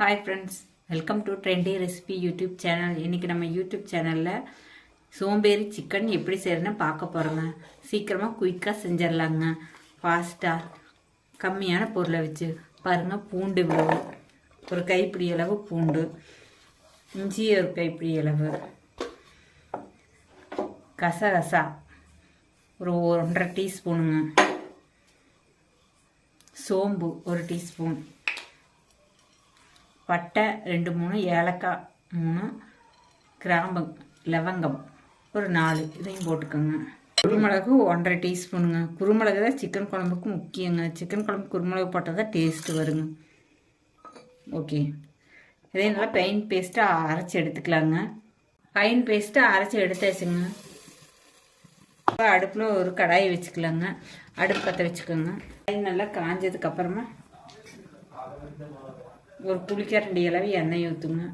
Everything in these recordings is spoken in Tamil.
Hi friends welcome to trendy recipe YouTube channel இன்றைக்கி நம்ம யூடியூப் சேனலில் சோம்பேறி சிக்கன் எப்படி செய்யறதுன்னு பார்க்க போகிறோங்க சீக்கிரமாக குயிக்காக செஞ்சிடலாங்க. ஃபாஸ்ட்டாக கம்மியான பொருளை வச்சு பாருங்கள் பூண்டு இவ்வளவு ஒரு கைப்பிடி அளவு பூண்டு இஞ்சி ஒரு கைப்பிடி அளவு. கசகசா ஒரு ஒன்றரை டீஸ்பூனுங்க சோம்பு ஒரு டீஸ்பூன் பட்டை ரெண்டு மூணு ஏலக்காய் மூணு கிராம்பு லவங்கம் ஒரு நாலு இதையும் போட்டுக்கோங்க. குருமிளகு ஒன்றரை டீஸ்பூனுங்க. குருமிளகு தான் சிக்கன் குழம்புக்கு முக்கியங்க. சிக்கன் குழம்பு குருமிளகு போட்டால் தான் டேஸ்ட்டு வருங்க. ஓகே இதே நல்லா பெயின் பேஸ்ட்டாக அரைச்சி எடுத்துக்கலாங்க. ஃபைன் பேஸ்ட்டாக அரைச்சி எடுத்தாச்சுங்க. இப்போ அடுப்பில் ஒரு கடாயை வச்சுக்கலாங்க. அடுப்பு பற்ற வச்சுக்கோங்க. கடாய் நல்லா காஞ்சதுக்கப்புறமா ஒரு புளிக்கரண்டி அளவு எண்ணெய் ஊற்றுங்க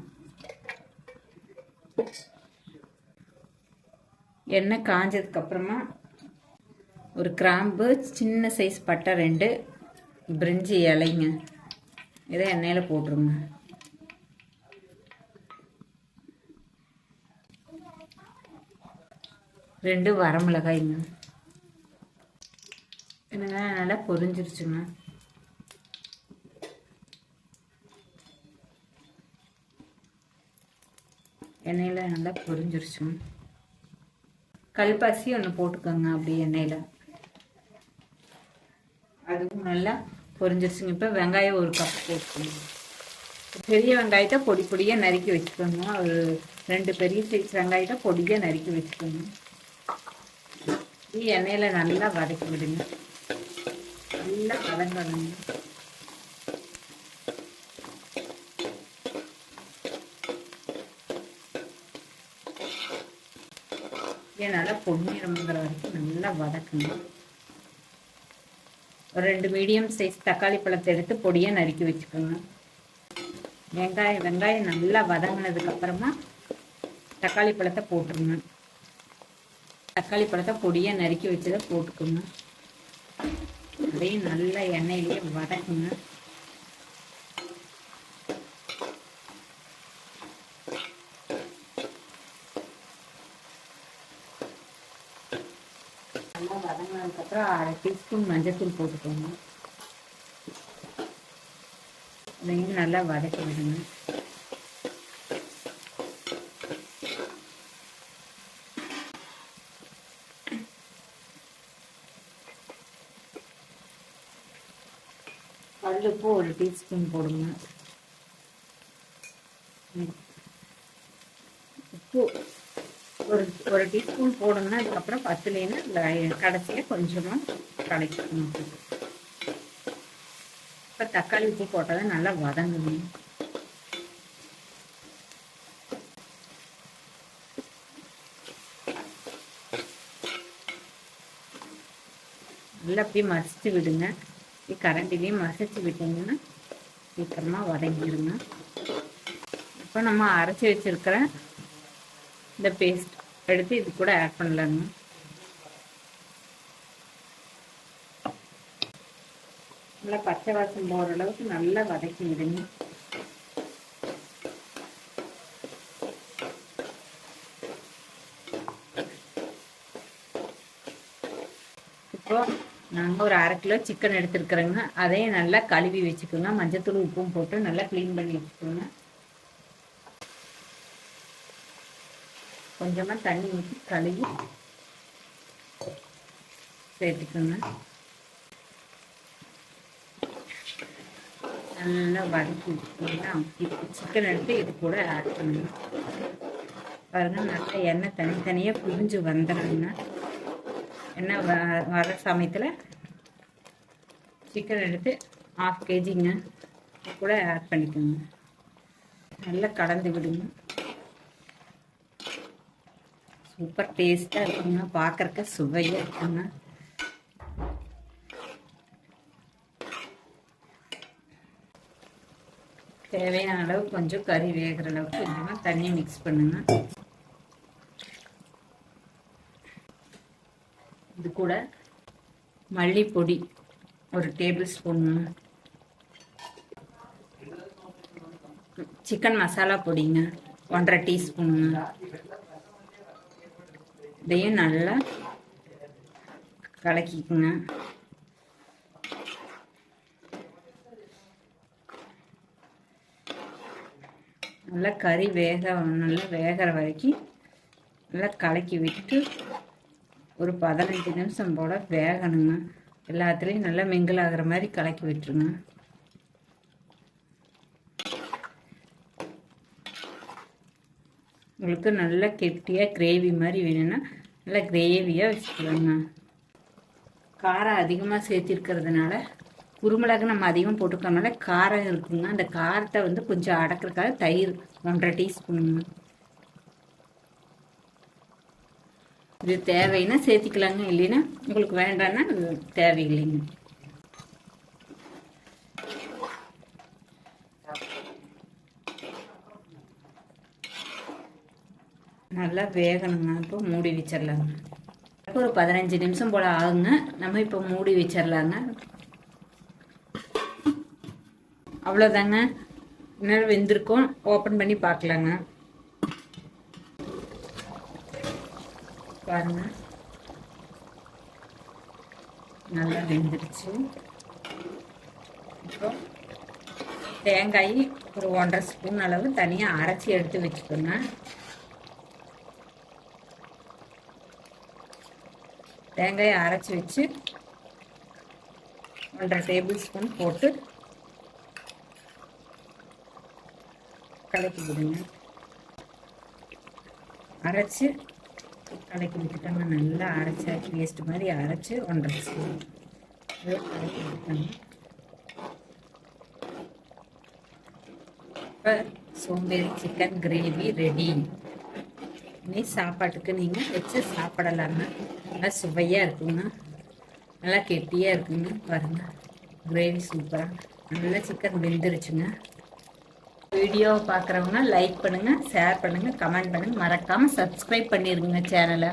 எண்ணெய் காஞ்சதுக்கப்புறமா ஒரு கிராம்பு சின்ன சைஸ் பட்டை ரெண்டு பிரிஞ்சி இலைங்க. இதை எண்ணெயில் போட்டுருங்க. ரெண்டு வரமிளகாய்ங்க. என்னங்க நல்லா பொரிஞ்சிருச்சுங்க. எண்ணெயில் நல்லா பொரிஞ்சிருச்சும் கல்பாசி ஒன்று போட்டுக்கோங்க அப்படியே எண்ணெயில். அதுவும் நல்லா பொரிஞ்சிருச்சுங்க. இப்போ வெங்காயம் ஒரு கப் போட்டுக்கோங்க. பெரிய வெங்காயத்தை பொடி பொடியாக நறுக்கி வச்சுக்கோங்க. ஒரு ரெண்டு பெரிய சைஸ் வெங்காயத்தை பொடியாக நறுக்கி வச்சுக்கோங்க. எண்ணெயில் நல்லா வதக்கி விடுங்க. நல்லா வதங்க என்னால் பொன்னிறம்ங்கிற வரைக்கும் நல்லா வதக்கணும் ஒரு ரெண்டு மீடியம் சைஸ் தக்காளி பழத்தை எடுத்து பொடியை நறுக்கி வச்சுக்கோங்க. வெங்காயம் வெங்காயம் நல்லா வதங்கினதுக்கப்புறமா தக்காளி பழத்தை போட்டுருங்க. தக்காளி பழத்தை பொடியை நறுக்கி வச்சதை போட்டுக்கோங்க. அதையும் நல்லா எண்ணெயிலேயே வதக்குங்க நல்லா வதங்கினதுக்கப்புறம் அரை டீஸ்பூன் மஞ்சத்தூள் போட்டுக்கோங்க. அதையும் நல்லா வதக்கி விடுங்க. கல்லுப்பு ஒரு டீஸ்பூன் போடுங்க. உப்பு ஒரு ஒரு டீஸ்பூன் போடணும்னா அதுக்கப்புறம் பத்துலேன்னா கடைசியாக கொஞ்சமாக கடைக்கணும் இப்போ தக்காளி உப்பு போட்டால் தான் நல்லா வதங்கணும். நல்லா அப்படியே மசிச்சு விடுங்க. கரண்டிலையும் மசிச்சு விட்டீங்கன்னா சீக்கிரமாக வதங்கிடுங்க இப்போ நம்ம அரைச்சி வச்சிருக்கிற இந்த பேஸ்ட் எடுத்து இது கூட ஆட் பண்ணலாங்க. நல்லா பச்சை வாசம் போகிற அளவுக்கு நல்லா வதக்கி விடுங்க இப்போ நாங்கள் ஒரு அரை கிலோ சிக்கன் எடுத்துருக்குறோங்க. அதையும் நல்லா கழுவி வச்சுக்கோங்க. மஞ்சத்தூள் உப்பும் போட்டு நல்லா க்ளீன் பண்ணி வச்சுக்கோங்க. கொஞ்சமாக தண்ணி ஊற்றி கழுவி சேர்த்துக்கோங்க. நல்லா வதக்கி விட்டுக்கோங்க. சிக்கன் எடுத்து இது கூட ஆட் பண்ணுங்க. பாருங்க நல்லா எண்ணெய் தனித்தனியாக புரிஞ்சு வந்துடுங்க எண்ணெய் வ வர சமயத்தில் சிக்கன் எடுத்து ஆஃப் கேஜிங்க கூட ஆட் பண்ணிக்கோங்க. நல்லா கலந்து விடுங்க. சூப்பர் டேஸ்ட்டாக இருக்குங்க. பார்க்குறக்க சுவையாக இருக்குங்க. தேவையான அளவு கொஞ்சம் கறி வேகிற அளவுக்கு கொஞ்சமாக தண்ணி மிக்ஸ் பண்ணுங்க. இது கூட மல்லிப்பொடி ஒரு டேபிள் ஸ்பூன் சிக்கன் மசாலா பொடிங்க. ஒன்றரை டீஸ்பூனுங்க இதையும் நல்லா கலக்கிக்குங்க. நல்லா கறி வேக நல்லா வேகிற வரைக்கும் நல்லா கலக்கி விட்டு ஒரு பதினஞ்சு நிமிஷம் போல் வேகணுங்க. எல்லாத்துலேயும் நல்லா மிங்கிள் ஆகிற மாதிரி கலக்கி விட்டுருங்க. உங்களுக்கு நல்ல கெட்டியாக கிரேவி மாதிரி வேணும்னா நல்லா கிரேவியாக வச்சுக்கலாங்க. காரம் அதிகமாக சேர்த்திருக்கிறதுனால குருமிளகு நம்ம அதிகம் போட்டுக்கறனால காரம் இருக்குங்க. அந்த காரத்தை வந்து கொஞ்சம் அடக்கிறதுக்காக தயிர் ஒன்றரை டீஸ்பூனுங்க இது தேவைன்னா சேர்த்திக்கலாங்க. இல்லைன்னா உங்களுக்கு வேண்டான்னா தேவையில்லைங்க. நல்லா வேகணுங்க. இப்போ மூடி வச்சிடலாங்க. ஒரு பதினஞ்சு நிமிஷம் போல் ஆகுங்க. நம்ம இப்போ மூடி வச்சிடலாங்க. அவ்வளோதாங்க. இன்னும் வெந்திருக்கோம். ஓப்பன் பண்ணி பார்க்கலாங்க. பாருங்க. நல்லா வெந்துருச்சு. அப்புறம் தேங்காய் ஒரு ஒன்றரை ஸ்பூன் அளவு தனியாக அரைச்சி எடுத்து வச்சுக்கோங்க. தேங்காயை அரைச்சி வச்சு ஒன்றரை டேபிள் ஸ்பூன் போட்டு கலக்கி விடுங்க. அரைச்சி கலக்கி விட்டுட்டாங்க நல்லா அரைச்சி வேஸ்ட் மாதிரி அரைச்சி ஒன்றரை ஸ்பூன். கலக்கி விட்டுட்டாங்க இப்போ சோம்பேறி சிக்கன் கிரேவி ரெடி இனி சாப்பாட்டுக்கு நீங்கள் வச்சு சாப்பிடலாம்னா நல்லா சுவையாக இருக்குங்க. நல்லா கெட்டியாக இருக்குங்க. பாருங்கள் கிரேவி சூப்பராக நல்லா சிக்கன் வெந்துருச்சுங்க. வீடியோவை பார்க்குறவங்க லைக் பண்ணுங்கள் ஷேர் பண்ணுங்கள் கமெண்ட் பண்ணுங்கள் மறக்காமல் சப்ஸ்கிரைப் பண்ணிடுங்க சேனலை